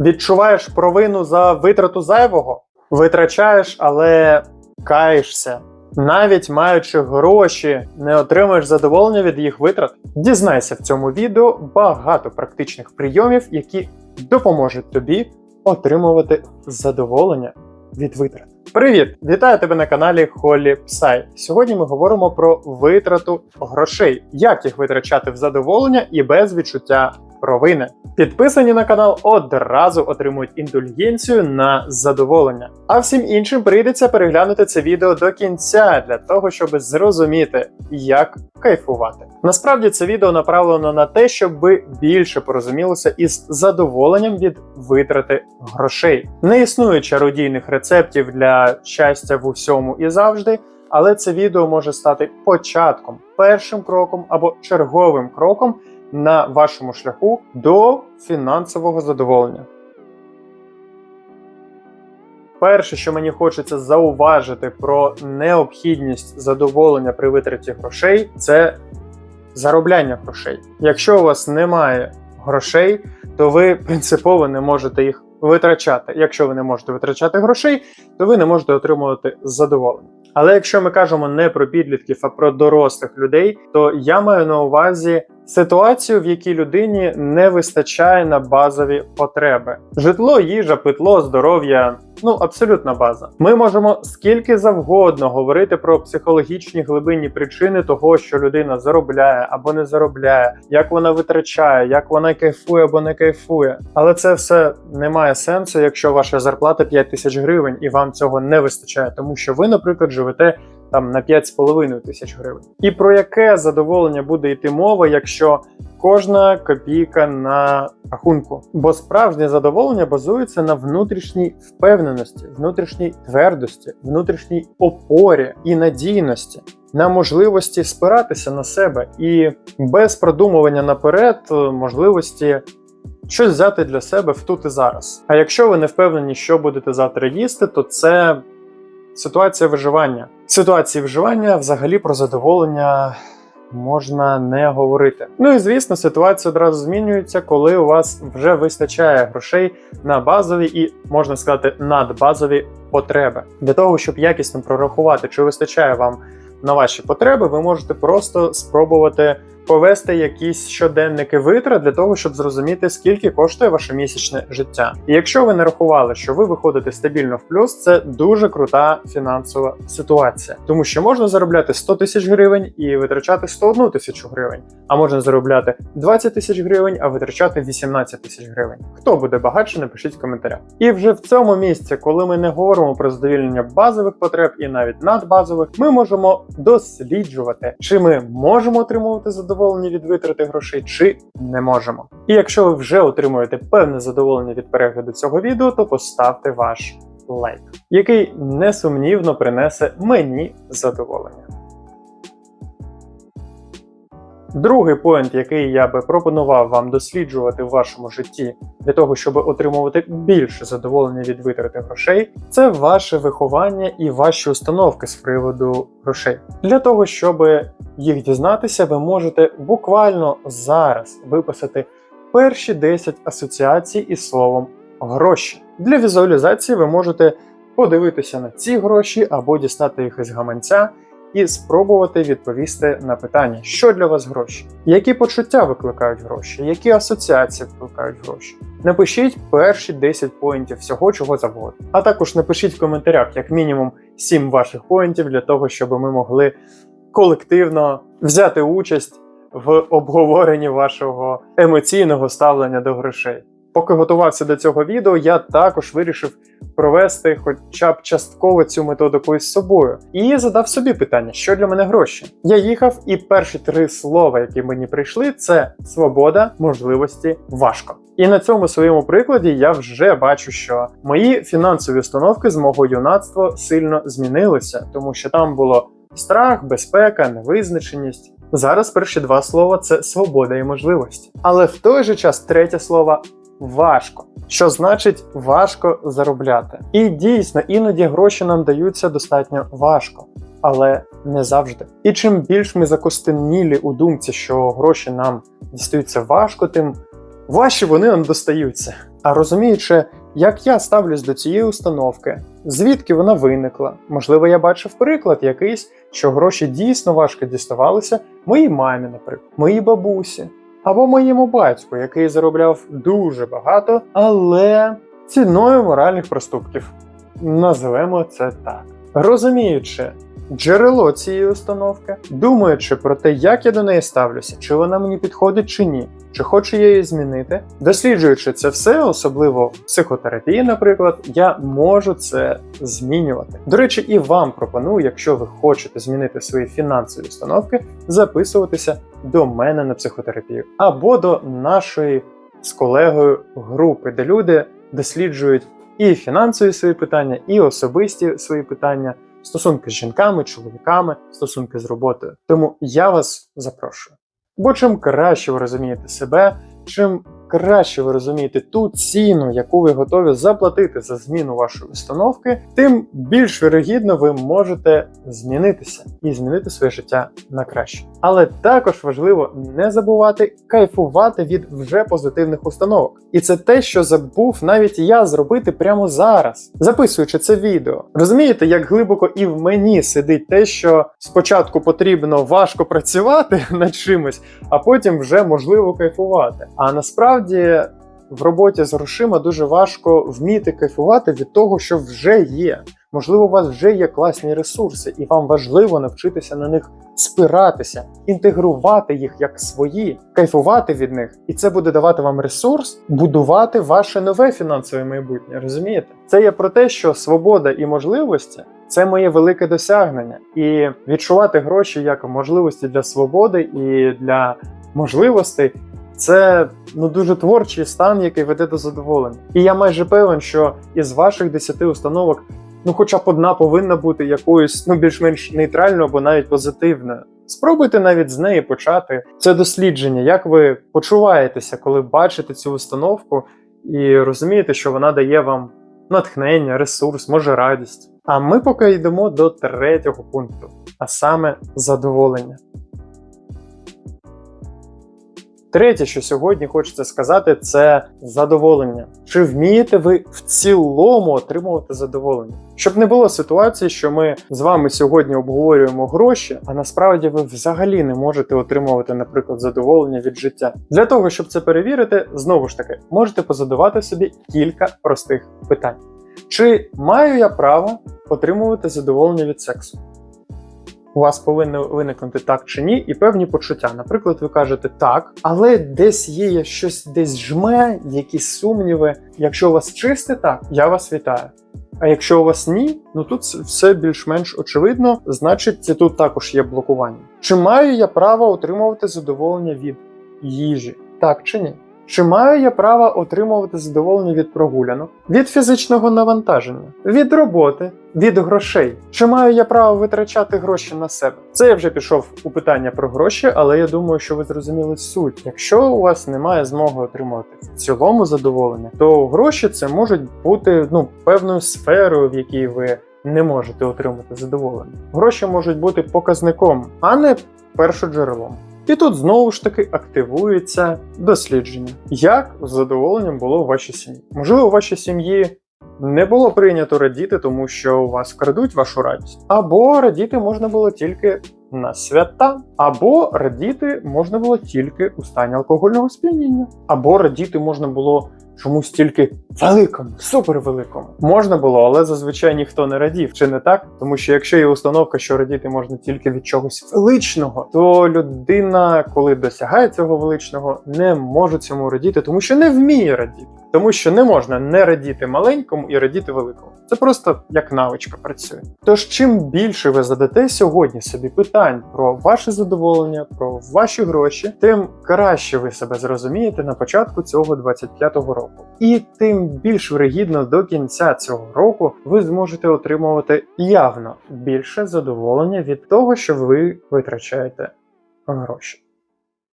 Відчуваєш провину за витрату зайвого? Витрачаєш, але каєшся. Навіть маючи гроші, не отримуєш задоволення від їх витрат. Дізнайся в цьому відео багато практичних прийомів, які допоможуть тобі отримувати задоволення від витрат. Привіт! Вітаю тебе на каналі Холі Псай. Сьогодні ми говоримо про витрату грошей, як їх витрачати в задоволення і без відчуття провини. Підписані на канал одразу отримують індульгенцію на задоволення. А всім іншим прийдеться переглянути це відео до кінця для того, щоб зрозуміти, як кайфувати. Насправді це відео направлено на те, щоб ви більше порозумілися із задоволенням від витрати грошей. Не існує чародійних рецептів для щастя в усьому і завжди. Але це відео може стати початком, першим кроком або черговим кроком на вашому шляху до фінансового задоволення. Перше, що мені хочеться зауважити про необхідність задоволення при витраті грошей, це заробляння грошей. Якщо у вас немає грошей, то ви принципово не можете їх витрачати. Якщо ви не можете витрачати грошей, то ви не можете отримувати задоволення. Але якщо ми кажемо не про підлітків, а про дорослих людей, то я маю на увазі ситуацію, в якій людині не вистачає на базові потреби: житло, їжа, питло, здоров'я. Ну, абсолютна база. Ми можемо скільки завгодно говорити про психологічні глибинні причини того, що людина заробляє або не заробляє, як вона витрачає, як вона кайфує або не кайфує. Але це все не має сенсу, якщо ваша зарплата 5 тисяч гривень і вам цього не вистачає, тому що ви, наприклад, живете там на 5,5 тисяч гривень. І про яке задоволення буде йти мова, якщо кожна копійка на рахунку? Бо справжнє задоволення базується на внутрішній впевненості, внутрішній твердості, внутрішній опорі і надійності. На можливості спиратися на себе і без продумування наперед можливості щось взяти для себе в тут і зараз. А якщо ви не впевнені, що будете завтра їсти, то це ситуація виживання. Ситуації виживання взагалі про задоволення можна не говорити. Ну і звісно, ситуація одразу змінюється, коли у вас вже вистачає грошей на базові і можна сказати надбазові потреби. Для того щоб якісно прорахувати, чи вистачає вам на ваші потреби, ви можете просто спробувати повести якісь щоденники витрат для того, щоб зрозуміти, скільки коштує ваше місячне життя. І якщо ви не рахували, що ви виходите стабільно в плюс, це дуже крута фінансова ситуація, тому що можна заробляти 100 тисяч гривень і витрачати 101 тисячу гривень, а можна заробляти 20 тисяч гривень, а витрачати 18 тисяч гривень. Хто буде багатше, напишіть в коментарях. І вже в цьому місці, коли ми не говоримо про задовільнення базових потреб і навіть надбазових, ми можемо досліджувати, чи ми можемо отримувати задоволення від витрати грошей, чи не можемо. І якщо ви вже отримуєте певне задоволення від перегляду цього відео, то поставте ваш лайк, який несумнівно принесе мені задоволення. Другий поінт, який я би пропонував вам досліджувати в вашому житті для того, щоб отримувати більше задоволення від витрати грошей, це ваше виховання і ваші установки з приводу грошей. Для того, щоб їх дізнатися, ви можете буквально зараз виписати перші 10 асоціацій із словом гроші. Для візуалізації ви можете подивитися на ці гроші або дістати їх із гаманця і спробувати відповісти на питання, що для вас гроші, які почуття викликають гроші, які асоціації викликають гроші. Напишіть перші 10 поінтів всього, чого завгодно. А також напишіть в коментарях як мінімум 7 ваших поінтів для того, щоб ми могли колективно взяти участь в обговоренні вашого емоційного ставлення до грошей. Поки готувався до цього відео, я також вирішив провести хоча б частково цю методику із собою. І задав собі питання, що для мене гроші. Я їхав, і перші три слова, які мені прийшли, це свобода, можливості, важко. І на цьому своєму прикладі я вже бачу, що мої фінансові установки з мого юнацтва сильно змінилися, тому що там було страх, безпека, невизначеність. Зараз перші два слова це свобода і можливості. Але в той же час третє слово важко. Що значить важко заробляти? І дійсно, іноді гроші нам даються достатньо важко, але не завжди. І чим більш ми закостенілі у думці, що гроші нам дістаються важко, тим важче вони нам достаються. А розуміючи, як я ставлюсь до цієї установки, звідки вона виникла, можливо, я бачив приклад якийсь, що гроші дійсно важко діставалися моїй мамі, наприклад, моїй бабусі, або моєму батьку, який заробляв дуже багато, але ціною моральних проступків. Називемо це так. Розуміючи джерело цієї установки, думаючи про те, як я до неї ставлюся, чи вона мені підходить чи ні, чи хочу я її змінити, досліджуючи це все, особливо в психотерапії, наприклад, я можу це змінювати. До речі, і вам пропоную, якщо ви хочете змінити свої фінансові установки, записуватися до мене на психотерапію або до нашої з колегою групи, де люди досліджують і фінансові свої питання, і особисті свої питання, стосунки з жінками, чоловіками, стосунки з роботою. Тому я вас запрошую. Бо чим краще ви розумієте себе, чим краще ви розумієте ту ціну, яку ви готові заплатити за зміну вашої установки, тим більш вірогідно ви можете змінитися і змінити своє життя на краще. Але також важливо не забувати кайфувати від вже позитивних установок. І це те, що забув навіть я зробити прямо зараз, записуючи це відео. Розумієте, як глибоко і в мені сидить те, що спочатку потрібно важко працювати над чимось, а потім вже можливо кайфувати. А насправді в роботі з грошима дуже важко вміти кайфувати від того, що вже є. Можливо, у вас вже є класні ресурси, і вам важливо навчитися на них спиратися, інтегрувати їх як свої, кайфувати від них, і це буде давати вам ресурс будувати ваше нове фінансове майбутнє. Розумієте? Це є про те, що свобода і можливості це моє велике досягнення, і відчувати гроші як можливості для свободи і для можливостей. Це ну дуже творчий стан, який веде до задоволення. І я майже певен, що із ваших 10 установок, ну хоча б одна повинна бути якоюсь ну більш-менш нейтральною або навіть позитивною. Спробуйте навіть з неї почати це дослідження, як ви почуваєтеся, коли бачите цю установку і розумієте, що вона дає вам натхнення, ресурс, може радість. А ми поки йдемо до третього пункту, а саме задоволення. Третє, що сьогодні хочеться сказати, це задоволення. Чи вмієте ви в цілому отримувати задоволення? Щоб не було ситуації, що ми з вами сьогодні обговорюємо гроші, а насправді ви взагалі не можете отримувати, наприклад, задоволення від життя. Для того, щоб це перевірити, знову ж таки, можете позадавати собі кілька простих питань: чи маю я право отримувати задоволення від сексу? У вас повинно виникнути так чи ні, і певні почуття. Наприклад, ви кажете так, але десь є щось десь жме, якісь сумніви. Якщо у вас чисте так, я вас вітаю. А якщо у вас ні, ну тут все більш-менш очевидно, значить тут також є блокування. Чи маю я право отримувати задоволення від їжі? Так чи ні? Чи маю я право отримувати задоволення від прогулянок, від фізичного навантаження, від роботи, від грошей? Чи маю я право витрачати гроші на себе? Це я вже пішов у питання про гроші, але я думаю, що ви зрозуміли суть. Якщо у вас немає змоги отримувати в цілому задоволення, то гроші це можуть бути ну певною сферою, в якій ви не можете отримати задоволення. Гроші можуть бути показником, а не першоджерелом. І тут знову ж таки активується дослідження, як з задоволенням було в вашій сім'ї. Можливо, у вашій сім'ї не було прийнято радіти, тому що у вас крадуть вашу радість, або радіти можна було тільки на свята, або радіти можна було тільки у стані алкогольного сп'яніння, або радіти можна було чомусь тільки великому, супервеликому. Можна було, але зазвичай ніхто не радів, чи не так? Тому що якщо є установка, що радіти можна тільки від чогось величного, то людина, коли досягає цього величного, не може цьому радіти, тому що не вміє радіти. Тому що не можна не радіти маленькому і радіти великому. Це просто як навичка працює. Тож, чим більше ви задате сьогодні собі питань про ваше задоволення, про ваші гроші, тим краще ви себе зрозумієте на початку цього 25-го року. І тим більш вигідно до кінця цього року ви зможете отримувати явно більше задоволення від того, що ви витрачаєте гроші.